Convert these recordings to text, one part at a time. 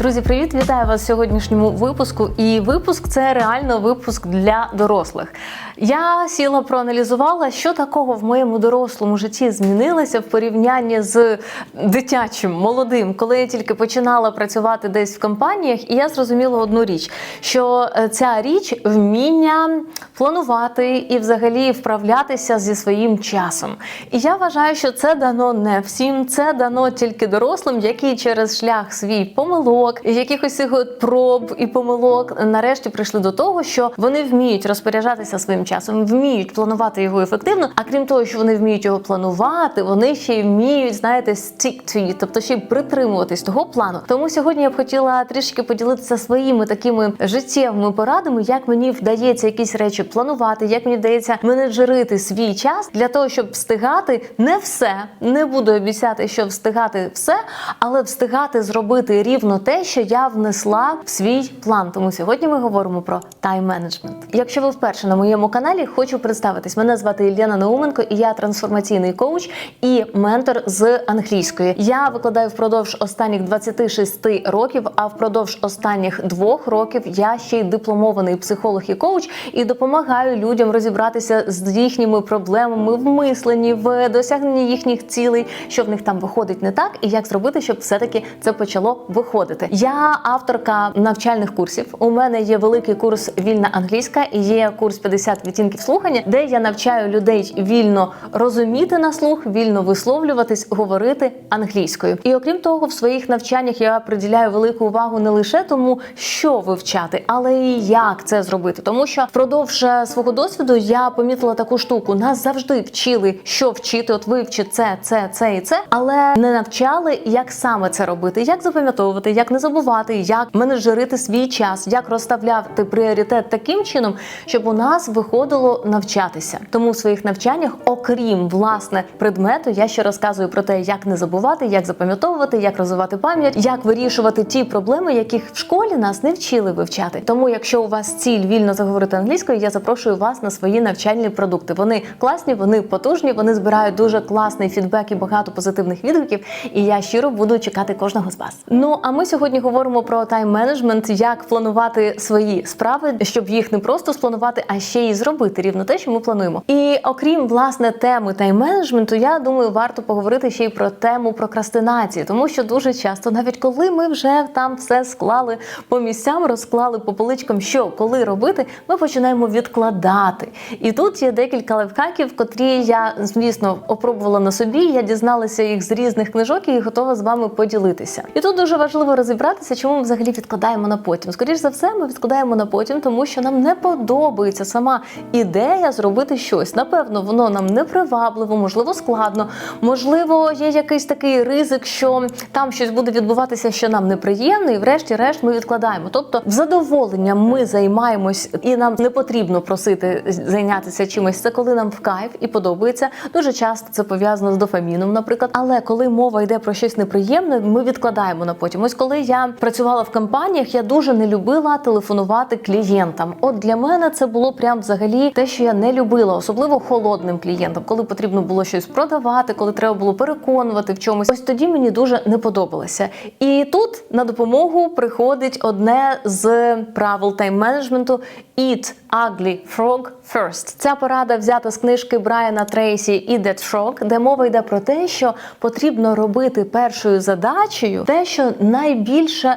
Друзі, привіт! Вітаю вас в сьогоднішньому випуску. І випуск це реально випуск для дорослих. Я сіла проаналізувала, що такого в моєму дорослому житті змінилося в порівнянні з дитячим, молодим, коли я тільки починала працювати десь в компаніях, і я зрозуміла одну річ: що е, ця річ вміння планувати і взагалі вправлятися зі своїм часом. І я вважаю, що це дано не всім, це дано тільки дорослим, які через шлях свій помилок, якихось цих от проб і помилок нарешті прийшли до того, що вони вміють розпоряджатися своїм часом, вміють планувати його ефективно. А крім того, що вони вміють його планувати, вони ще вміють, знаєте, stick to it, тобто ще й притримуватись того плану. Тому сьогодні я б хотіла трішки поділитися своїми такими життєвими порадами, як мені вдається якісь речі планувати, як мені вдається менеджерити свій час для того, щоб встигати не все. Не буду обіцяти, що встигати все, але встигати зробити рівно те, що я внесла в свій план. Тому сьогодні ми говоримо про тайм-менеджмент. Якщо ви вперше на моєму каналі, хочу представитись. Мене звати Ільяна Науменко, і я трансформаційний коуч і ментор з англійської. Я викладаю впродовж останніх 26 років, а впродовж останніх двох років я ще й дипломований психолог і коуч і допомагаю людям розібратися з їхніми проблемами в мисленні, в досягненні їхніх цілей, що в них там виходить не так, і як зробити, щоб все-таки це почало виходити. Я авторка навчальних курсів. У мене є великий курс Вільна англійська і є курс 50 відтінків слухання, де я навчаю людей вільно розуміти на слух, вільно висловлюватись, говорити англійською. І окрім того, в своїх навчаннях я приділяю велику увагу не лише тому, що вивчати, але і як це зробити. Тому що впродовж е, свого досвіду я помітила таку штуку: нас завжди вчили, що вчити. От вивчи це, це, це і це, але не навчали, як саме це робити, як запам'ятовувати, як не забувати, як менеджерити свій час, як розставляти пріоритет таким чином, щоб у нас виходило навчатися. Тому в своїх навчаннях, окрім власне предмету, я ще розказую про те, як не забувати, як запам'ятовувати, як розвивати пам'ять, як вирішувати ті проблеми, яких в школі нас не вчили вивчати. Тому, якщо у вас ціль вільно заговорити англійською, я запрошую вас на свої навчальні продукти. Вони класні, вони потужні, вони збирають дуже класний фідбек і багато позитивних відгуків. І я щиро буду чекати кожного з вас. Ну а ми сьогодні говоримо про тайм-менеджмент, як планувати свої справи, щоб їх не просто спланувати, а ще й зробити рівно те, що ми плануємо. І окрім власне теми тайм-менеджменту, я думаю, варто поговорити ще й про тему прокрастинації, тому що дуже часто, навіть коли ми вже там все склали по місцям, розклали по поличкам, що коли робити, ми починаємо відкладати. І тут є декілька лайфхаків, котрі я, звісно, опробувала на собі. Я дізналася їх з різних книжок і готова з вами поділитися. І тут дуже важливо розібратися, чому ми взагалі відкладаємо на потім. Скоріш за все, ми відкладаємо на потім, тому що нам не подобається сама ідея зробити щось. Напевно, воно нам не привабливо, можливо, складно. Можливо, є якийсь такий ризик, що там щось буде відбуватися, що нам неприємно, і врешті-решт ми відкладаємо. Тобто, в задоволення ми займаємось, і нам не потрібно просити зайнятися чимось. Це коли нам в кайф і подобається. Дуже часто це пов'язано з дофаміном, наприклад. Але коли мова йде про щось неприємне, ми відкладаємо на потім. Ось коли я працювала в компаніях, я дуже не любила телефонувати клієнтам. От для мене це було прям взагалі те, що я не любила, особливо холодним клієнтам, коли потрібно було щось продавати, коли треба було переконувати в чомусь. Ось тоді мені дуже не подобалося. І тут на допомогу приходить одне з правил тайм-менеджменту Eat ugly frog first. Ця порада взята з книжки Брайана Трейсі «Eat that frog», де мова йде про те, що потрібно робити першою задачею те, що найбільше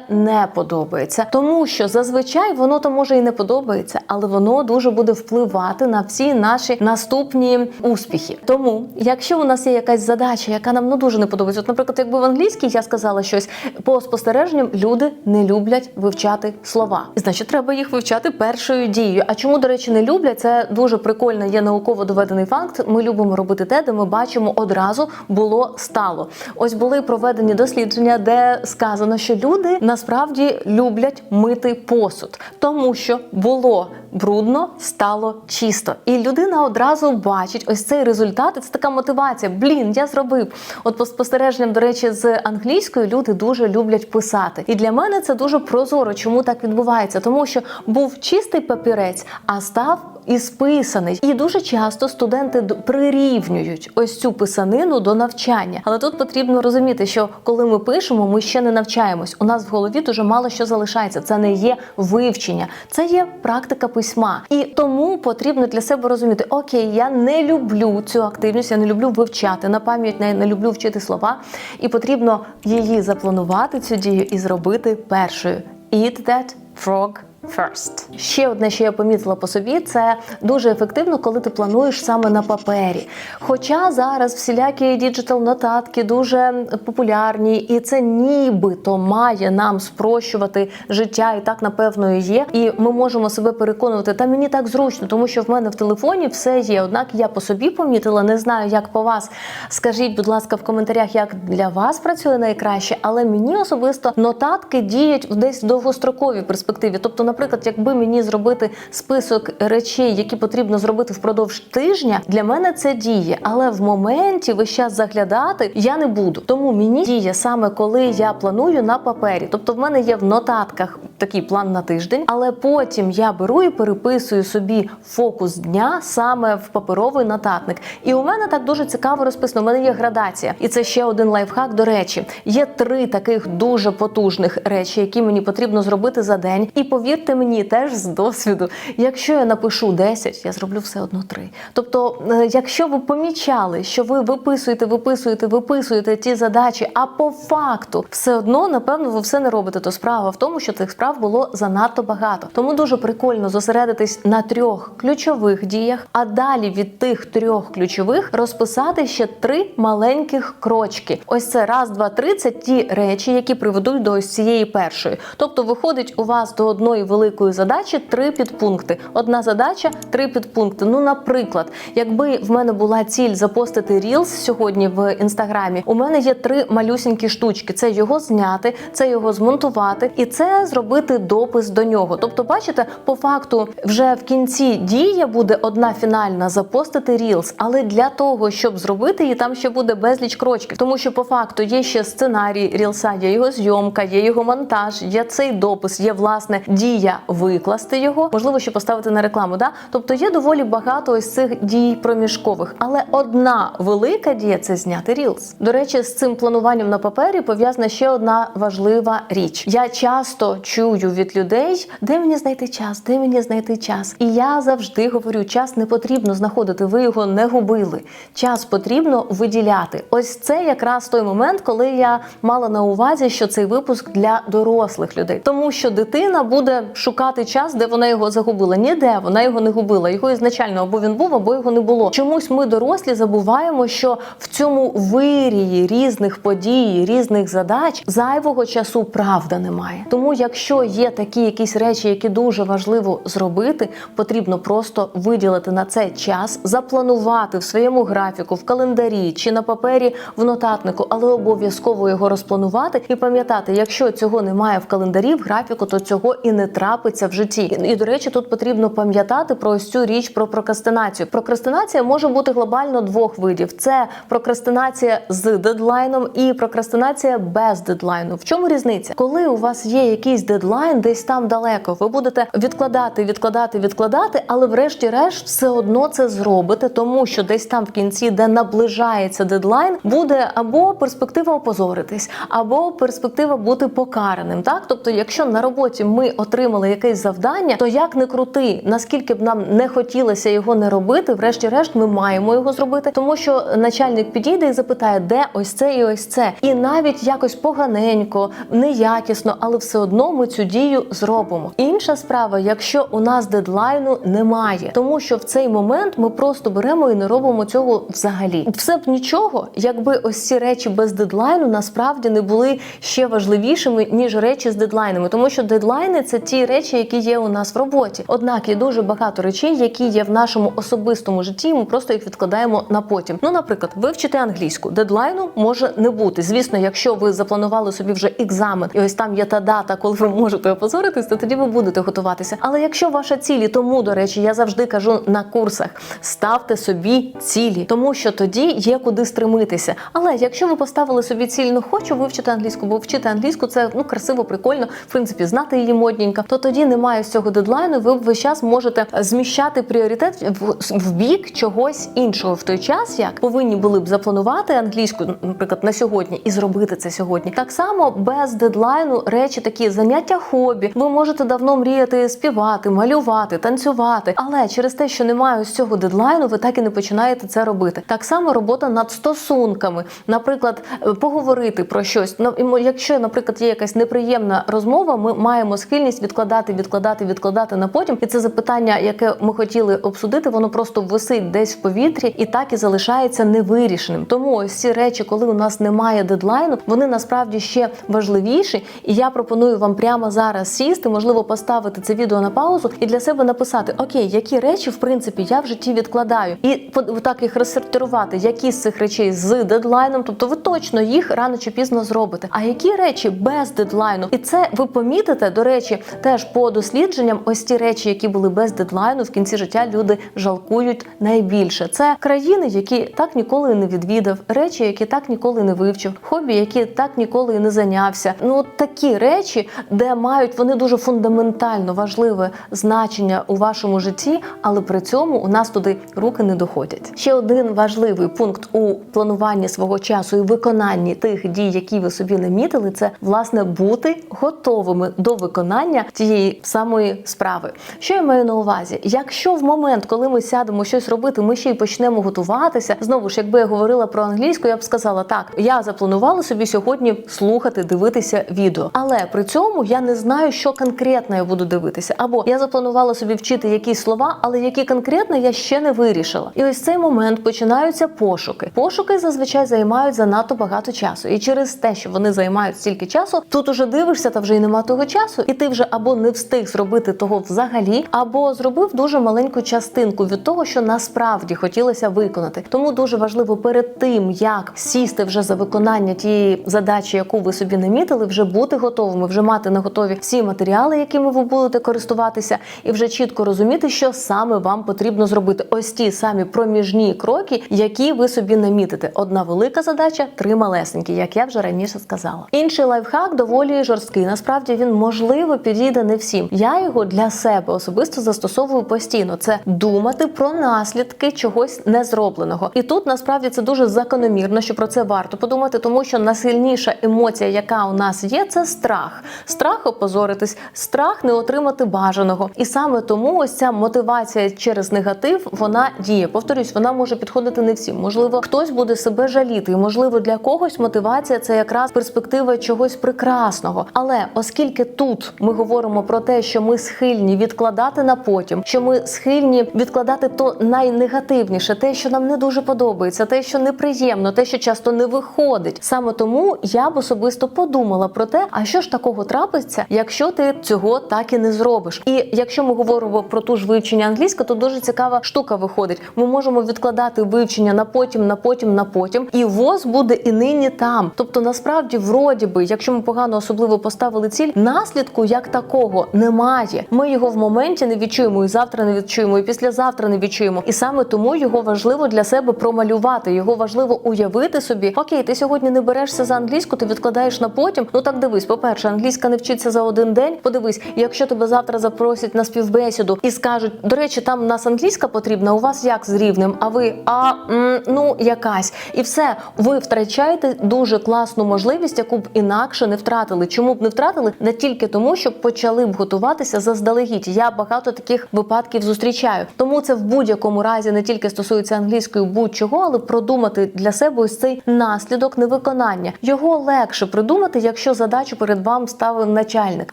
не подобається, тому що зазвичай воно то може і не подобається, але воно дуже буде впливати на всі наші наступні успіхи. Тому, якщо у нас є якась задача, яка нам ну дуже не подобається, от, наприклад, якби в англійській я сказала щось по спостереженням, люди не люблять вивчати слова, значить, треба їх вивчати першою дією. А чому, до речі, не люблять? Це дуже прикольно. Є науково доведений факт. Ми любимо робити те, де ми бачимо одразу було стало. Ось були проведені дослідження, де сказано, що люди насправді люблять мити посуд, тому що було брудно, стало чисто. І людина одразу бачить ось цей результат. Це така мотивація. Блін, я зробив. От по спостереженням, до речі, з англійською люди дуже люблять писати. І для мене це дуже прозоро. Чому так відбувається? Тому що був чистий папірець, а став і списаний. І дуже часто студенти прирівнюють ось цю писанину до навчання. Але тут потрібно розуміти, що коли ми пишемо, ми ще не навчаємось. У нас в голові дуже мало що залишається. Це не є вивчення, це є практика письма. І тому потрібно для себе розуміти: окей, я не люблю цю активність, я не люблю вивчати на пам'ять, не, люблю вчити слова. І потрібно її запланувати цю дію і зробити першою. Eat that frog First. Ще одне, що я помітила по собі, це дуже ефективно, коли ти плануєш саме на папері. Хоча зараз всілякі діджитал нотатки дуже популярні, і це нібито має нам спрощувати життя, і так напевно і є. І ми можемо себе переконувати, та мені так зручно, тому що в мене в телефоні все є. Однак я по собі помітила, не знаю, як по вас. Скажіть, будь ласка, в коментарях, як для вас працює найкраще, але мені особисто нотатки діють десь в довгостроковій перспективі. Тобто, наприклад, якби мені зробити список речей, які потрібно зробити впродовж тижня, для мене це діє. Але в моменті весь час заглядати я не буду. Тому мені діє саме коли я планую на папері. Тобто, в мене є в нотатках такий план на тиждень, але потім я беру і переписую собі фокус дня саме в паперовий нотатник. І у мене так дуже цікаво розписано. У мене є градація, і це ще один лайфхак. До речі, є три таких дуже потужних речі, які мені потрібно зробити за день. І повірте мені, теж з досвіду, якщо я напишу 10, я зроблю все одно 3. Тобто, е, якщо ви помічали, що ви виписуєте, виписуєте, виписуєте ті задачі, а по факту все одно, напевно, ви все не робите, то справа в тому, що цих справ було занадто багато. Тому дуже прикольно зосередитись на трьох ключових діях, а далі від тих трьох ключових розписати ще три маленьких крочки. Ось це раз, два, три. Це ті речі, які приведуть до ось цієї першої. Тобто, виходить у вас до одної великої задачі три підпункти. Одна задача, три підпункти. Ну, наприклад, якби в мене була ціль запостити Reels сьогодні в інстаграмі, у мене є три малюсінькі штучки: це його зняти, це його змонтувати, і це зробити допис до нього. Тобто, бачите, по факту, вже в кінці дія буде одна фінальна запостити Reels, але для того, щоб зробити її, там ще буде безліч крочків, тому що по факту є ще сценарій Рілса, є його зйомка, є його монтаж, є цей допис, є власне дія викласти його, можливо, ще поставити на рекламу. Да? Тобто є доволі багато ось цих дій проміжкових, але одна велика дія це зняти Reels. До речі, з цим плануванням на папері пов'язана ще одна важлива річ. Я часто чую від людей, де мені знайти час, де мені знайти час. І я завжди говорю, час не потрібно знаходити, ви його не губили. Час потрібно виділяти. Ось це якраз той момент, коли я мала на увазі, що цей випуск для дорослих людей, тому що дитина буде шукати час, де вона його загубила. Ніде вона його не губила. Його ізначально або він був, або його не було. Чомусь ми дорослі забуваємо, що в цьому вирії різних подій, різних задач зайвого часу правда немає. Тому, якщо є такі якісь речі, які дуже важливо зробити, потрібно просто виділити на це час, запланувати в своєму графіку, в календарі чи на папері в нотатнику, але обов'язково його розпланувати і пам'ятати, якщо цього немає в календарі, в графіку, то цього і не трапиться в житті. І до речі, тут потрібно пам'ятати про ось цю річ про прокрастинацію. Прокрастинація може бути глобально двох видів: це прокрастинація з дедлайном і прокрастинація без дедлайну. В чому різниця? Коли у вас є якийсь дедлайн, десь там далеко, ви будете відкладати, відкладати, відкладати, але врешті-решт все одно це зробите, тому що десь там в кінці, де наближається дедлайн, буде або перспектива опозоритись, або перспектива бути покараним. Так, тобто, якщо на роботі ми отримали якесь завдання, то як не крути, наскільки б нам не хотілося його не робити, врешті-решт ми маємо його зробити, тому що начальник підійде і запитає, де ось це і ось це, і навіть якось поганенько, неякісно, але все одно ми цю дію зробимо. Інша справа, якщо у нас дедлайну немає, тому що в цей момент ми просто беремо і не робимо цього взагалі. Все б нічого, якби ось ці речі без дедлайну насправді не були ще важливішими ніж речі з дедлайнами, тому що дедлайни це ті речі, які є у нас в роботі. Однак є дуже багато речей, які є в нашому особистому житті. Ми просто їх відкладаємо на потім. Ну, наприклад, вивчити англійську. Дедлайну може не бути. Звісно, якщо ви запланували собі вже екзамен, і ось там є та дата, коли ви можете опозоритись, то тоді ви будете готуватися. Але якщо ваша цілі, тому до речі, я завжди кажу на курсах: ставте собі цілі, тому що тоді є куди стремитися. Але якщо ви поставили собі ціль, ну хочу вивчити англійську, бо вчити англійську це ну красиво, прикольно, в принципі, знати її модненько. То тоді немає цього дедлайну. Ви весь час можете зміщати пріоритет в, в бік чогось іншого в той час, як повинні були б запланувати англійську, наприклад, на сьогодні і зробити це сьогодні. Так само без дедлайну речі такі заняття хобі. Ви можете давно мріяти співати, малювати, танцювати, але через те, що немає ось цього дедлайну, ви так і не починаєте це робити. Так само робота над стосунками, наприклад, е, поговорити про щось. Ну, якщо, наприклад, є якась неприємна розмова, ми маємо схильність відкладати, відкладати, відкладати на потім. І це запитання, яке ми хотіли обсудити, воно просто висить десь в повітрі і так і залишається невирішеним. Тому ось ці речі, коли у нас немає дедлайну, вони насправді ще важливіші. І я пропоную вам прямо зараз сісти, можливо, поставити це відео на паузу і для себе написати: Окей, які речі в принципі я в житті відкладаю, і так їх розсортирувати, які з цих речей з дедлайном, тобто ви точно їх рано чи пізно зробите. А які речі без дедлайну? І це ви помітите, до речі, теж по дослідженням, ось ті речі, які були без дедлайну, в кінці життя люди жалкують найбільше. Це країни, які так ніколи не відвідав, речі, які так ніколи не вивчив, хобі, які так ніколи не зайнявся. Ну от такі речі, де мають вони дуже фундаментально важливе значення у вашому житті, але при цьому у нас туди руки не доходять. Ще один важливий пункт у плануванні свого часу і виконанні тих дій, які ви собі намітили, це власне бути готовими до виконання тієї самої справи. Що я маю на увазі? Якщо в момент, коли ми сядемо щось робити, ми ще й почнемо готуватися. Знову ж, якби я говорила про англійську, я б сказала так: я запланувала собі сьогодні слухати, дивитися відео, але при цьому я не знаю, що конкретно я буду дивитися. Або я запланувала собі вчити якісь слова, але які конкретно я ще не вирішила. І ось цей момент починаються пошуки. Пошуки зазвичай займають занадто багато часу, і через те, що вони займають стільки часу, тут уже дивишся, та вже й нема того часу, і ти вже або не встиг зробити того взагалі, або зробив дуже маленьку частинку від того, що насправді хотілося виконати. Тому дуже важливо перед тим, як сісти вже за виконання тієї задачі, яку ви собі намітили, вже бути готовими, вже мати на готові всі матеріали, якими ви будете користуватися, і вже чітко розуміти, що саме вам потрібно зробити. Ось ті самі проміжні кроки, які ви собі намітите. Одна велика задача, три малесенькі, як я вже раніше сказала. Інший лайфхак доволі жорсткий. Насправді він можливо підійде не всім. Я його для себе особисто застосовую постійно. Це думати про наслідки чогось незробленого. І тут насправді це дуже закономірно, що про це варто подумати, тому що найсильніша емоція, яка у нас є, це страх. Страх опозоритись, страх не отримати бажаного. І саме тому ось ця мотивація через негатив вона діє. Повторюсь, вона може підходити не всім. Можливо, хтось буде себе жаліти, і можливо для когось мотивація це якраз перспектива чогось прекрасного. Але оскільки тут ми говоримо про те, що ми схильні відкладати на потім, що ми схильні відкладати то найнегативніше, те, що нам не дуже подобається, те, що неприємно, те, що часто не виходить. Саме тому я б особисто подумала про те, а що ж такого трапиться, якщо ти цього так і не зробиш. І якщо ми говоримо про ту ж вивчення англійська, то дуже цікава штука виходить. Ми можемо відкладати вивчення на потім, на потім, на потім, і ВОЗ буде і нині там. Тобто, насправді, вроді би, якщо ми погано особливо поставили ціль, наслідку як такого немає. Ми його в моменті не відчуємо, і завтра не відчуємо, і післязавтра не відчуємо. І саме тому його важливо для себе промалювати. Його важливо уявити собі. Окей, ти сьогодні не берешся за англійську, ти відкладаєш на потім. Ну так дивись, по-перше, англійська не вчиться за один день. Подивись, якщо тебе завтра запросять на співбесіду і скажуть, до речі, там у нас англійська потрібна, у вас як з рівнем? А ви а м, ну якась, і все, ви втрачаєте дуже класну можливість, яку б інакше не втратили. Чому б не втратили? Не тільки тому, що почали б готуватися заздалегідь. Я багато таких випадків зустрічаю. Тому це в будь-якому разі не тільки стосується англійської будь-чого, але продумати для себе ось цей наслідок невиконання. Його легше придумати, якщо задачу перед вам ставив начальник,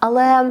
але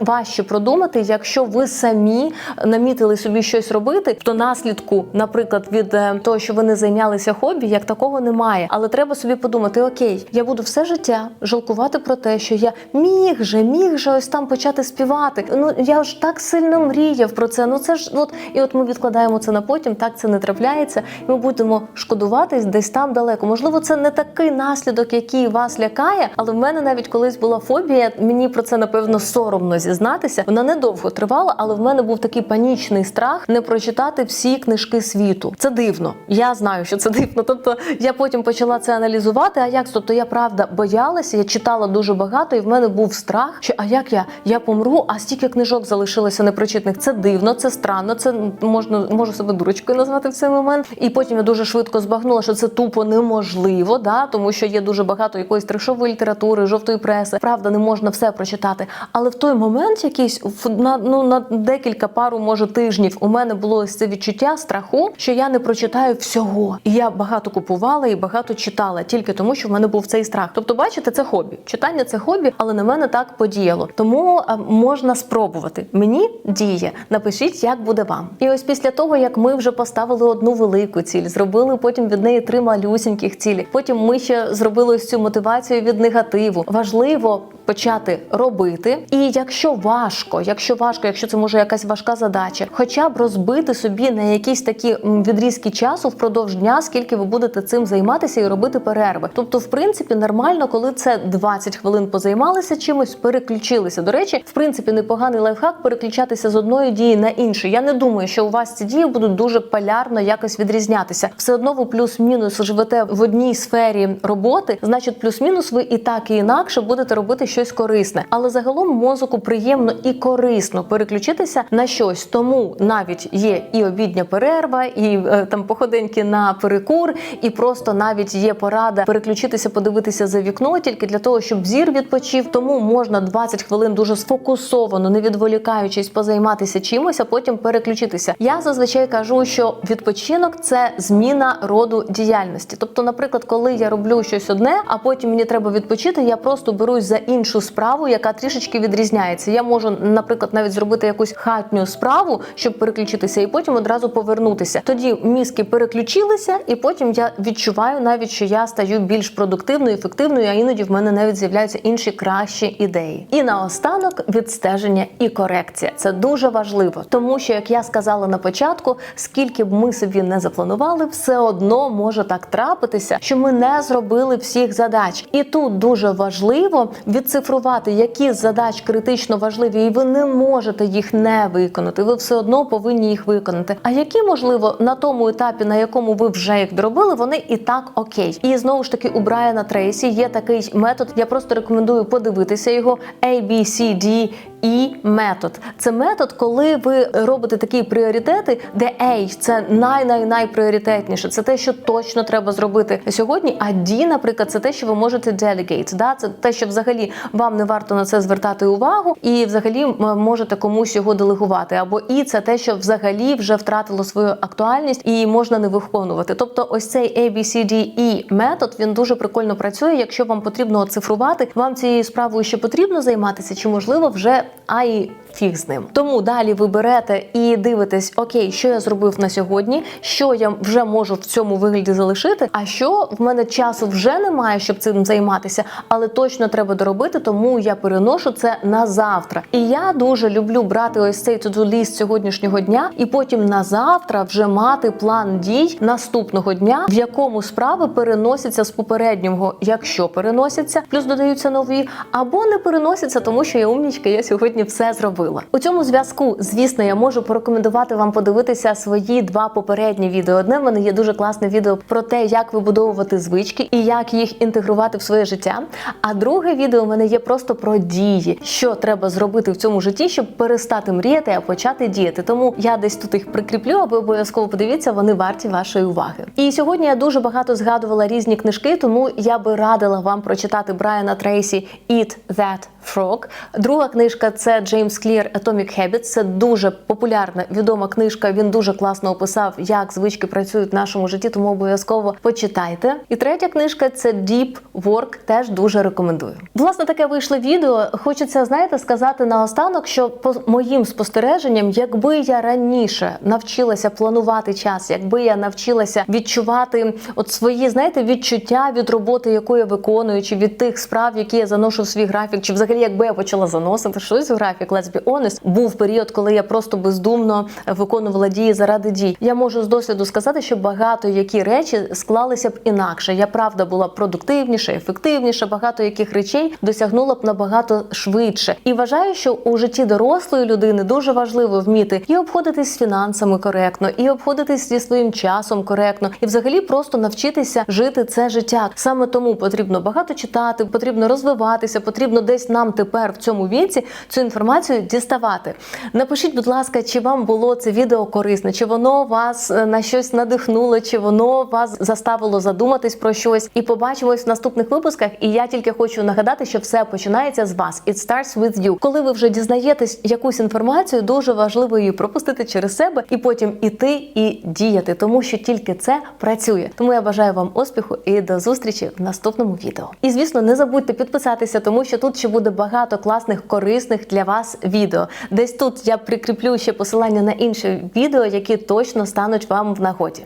важче продумати, якщо ви самі намітили собі щось робити, то наслідку, наприклад, від е, того, що ви не зайнялися хобі, як такого немає. Але треба собі подумати: окей, я буду все життя жалкувати про те, що я міг же, міг же ось там почати співати. Ну я ж так сильно мріяв про це. Ну це ж от і от ми відкладаємо це на потім. Так це не трапляється. І ми будемо шкодуватись десь там далеко. Можливо, це не такий наслідок, який вас лякає, але в мене навіть колись була фобія. Мені про це напевно соромно зізнатися. Вона недовго тривала, але в мене був такий панічний страх не прочитати всі книжки світу. Це дивно. Я знаю, що це дивно. Тобто я потім почала це аналізувати. А як тобто я правда боялася, я читала дуже багато, і в мене був страх, що а як я я, я помру, а стільки книжок залишилося непрочитаних. Це дивно, це странно, це можна можу себе дурочкою назвати в цей момент. І потім я дуже швидко збагнула, що це тупо неможливо, да, тому що є дуже багато якоїсь трешової літератури, жовтої преси. Правда, не можна все прочитати. Але в той момент, якийсь на ну на декілька пару, може тижнів, у мене було це відчуття страху, що я не прочитаю всього. І я багато купувала і багато читала тільки тому, що в мене був цей страх. Тобто, бачите, це хобі. Читання це хобі, але на мене так подіяло. Тому е, можна спробувати. Мені діє. Напишіть, як буде вам. І ось після того, як ми вже поставили одну велику ціль, зробили потім від неї три малюсіньких цілі. Потім ми ще зробили ось цю мотивацію від негативу. Важливо почати робити. І якщо важко, якщо важко, якщо це може якась важка задача, хоча б розбити собі на якісь такі відрізки часу впродовж дня, скільки ви будете цим займатися і робити перерви. Тобто, в принципі, нормально, коли це 20 хвилин позаймалися чимось, переключилися. До речі, в принципі, непоганий лайфхак переключатися з одної дії на іншу. Я не думаю, що у вас ці дії будуть дуже полярно якось відрізнятися. Все одно ви плюс-мінус живете в одній сфері роботи, значить, плюс-мінус ви і так, і інакше будете робити щось корисне. Але загалом мозоку приємно і корисно переключитися на щось. Тому навіть є і обідня перерва, і е, там походеньки на перекур, і просто навіть є порада переключитися, подивитися за вікно тільки для того, щоб зір відпочив. Тому можна 20 хвилин дуже сфокусовано, не відволікаючись, позайматися чимось, а потім переключитися. Я зазвичай кажу, що відпочинок це зміна роду діяльності. Тобто, наприклад, коли я роблю щось одне, а потім мені треба відпочити, я просто берусь за іншу справу, яка трішечки відрізняється. Я можу, наприклад, навіть зробити якусь хатню справу, щоб переключитися, і потім одразу повернутися. Тоді мізки переключилися, і потім я відчуваю навіть, що я стаю більш продуктивною, ефективною, а іноді в мене навіть з'являються інші кращі ідеї. І наостанок відстеження і корекція. Це дуже важливо, тому що, як я сказала на початку, скільки б ми собі не запланували, все одно може так трапитися, що ми не зробили всіх задач. І тут дуже важливо відцифрувати, які з задач критично важливі, і ви не можете їх не виконати. Ви все одно повинні їх виконати. А які можливо на тому етапі, на якому ви вже їх доробили, вони і так окей. І знову ж таки у Брайана Трейсі є такий метод. Я просто рекомендую подивитися його ABCD і метод. Це метод, коли ви робите такі пріоритети, де A – це най-най-найпріоритетніше. Це те, що точно треба зробити сьогодні. А D, наприклад, це те, що ви можете delegate. Да? Це те, що взагалі вам не варто на це звертати увагу, і взагалі можете комусь його делегувати. Або І це те, що взагалі вже втратило свою актуальність і можна не виконувати. Тобто, ось цей ABCDE метод він дуже прикольно працює. Якщо вам потрібно оцифрувати, вам цією справою ще потрібно займатися, чи можливо вже а і фіг з ним. Тому далі ви берете і дивитесь, окей, що я зробив на сьогодні, що я вже можу в цьому вигляді залишити, а що в мене часу вже немає, щоб цим займатися, але точно треба доробити, тому я переношу це на завтра. І я дуже люблю брати ось цей to-do ліст сьогоднішнього дня, і потім на завтра вже мати план дій наступного дня, в якому справи переносяться з попереднього, якщо переносяться, плюс додаються нові, або не переносяться, тому що я умнічка, я сьогодні все зробила. У цьому зв'язку, звісно, я можу порекомендувати вам подивитися свої два попередні відео. Одне в мене є дуже класне відео про те, як вибудовувати звички і як їх інтегрувати в своє життя. А друге відео в мене є просто про дії, що треба зробити в цьому житті, щоб перестати мріяти, а почати діяти. Тому я десь тут їх прикріплю, а ви обов'язково подивіться, вони варті вашої уваги. І сьогодні я дуже багато згадувала різні книжки, тому я би радила вам прочитати Брайана Трейсі «Eat That Frog». Друга книжка це Джеймс Клір Atomic Habits. Це дуже популярна відома книжка. Він дуже класно описав, як звички працюють в нашому житті, тому обов'язково почитайте. І третя книжка це Deep Work. Теж дуже рекомендую. Власне, таке вийшло відео. Хочеться, знаєте, сказати наостанок, що по моїм спостереженням, якби я раніше навчилася планувати час, якби я навчилася відчувати от свої, знаєте, відчуття від роботи, яку я виконую, чи від тих справ, які я заношу в свій графік, чи взагалі, якби я почала заносити щось в графік, honest, був період, коли я просто бездумно виконувала дії заради дій. Я можу з досвіду сказати, що багато які речі склалися б інакше. Я правда була продуктивніша, ефективніша. Багато яких речей досягнула б набагато швидше. І вважаю, що у житті дорослої людини дуже важливо вміти і обходитись з фінансами коректно, і обходитись зі своїм часом коректно, і взагалі просто навчитися жити це життя. Саме тому потрібно багато читати, потрібно розвиватися, потрібно десь нам тепер в цьому віці цю інформацію діставати. Напишіть, будь ласка, чи вам було це відео корисне, чи воно вас е, на щось надихнуло, чи воно вас заставило задуматись про щось. І побачимось в наступних випусках. І я тільки хочу нагадати, що все починається з вас. It starts with you. Коли ви вже дізнаєтесь якусь інформацію, дуже важливо її пропустити через себе і потім іти і діяти, тому що тільки це працює. Тому я бажаю вам успіху і до зустрічі в наступному відео. І звісно, не забудьте підписатися, тому що тут ще буде багато класних, корисних для вас відео. Десь тут я прикріплю ще посилання на інші відео, які точно стануть вам в нагоді.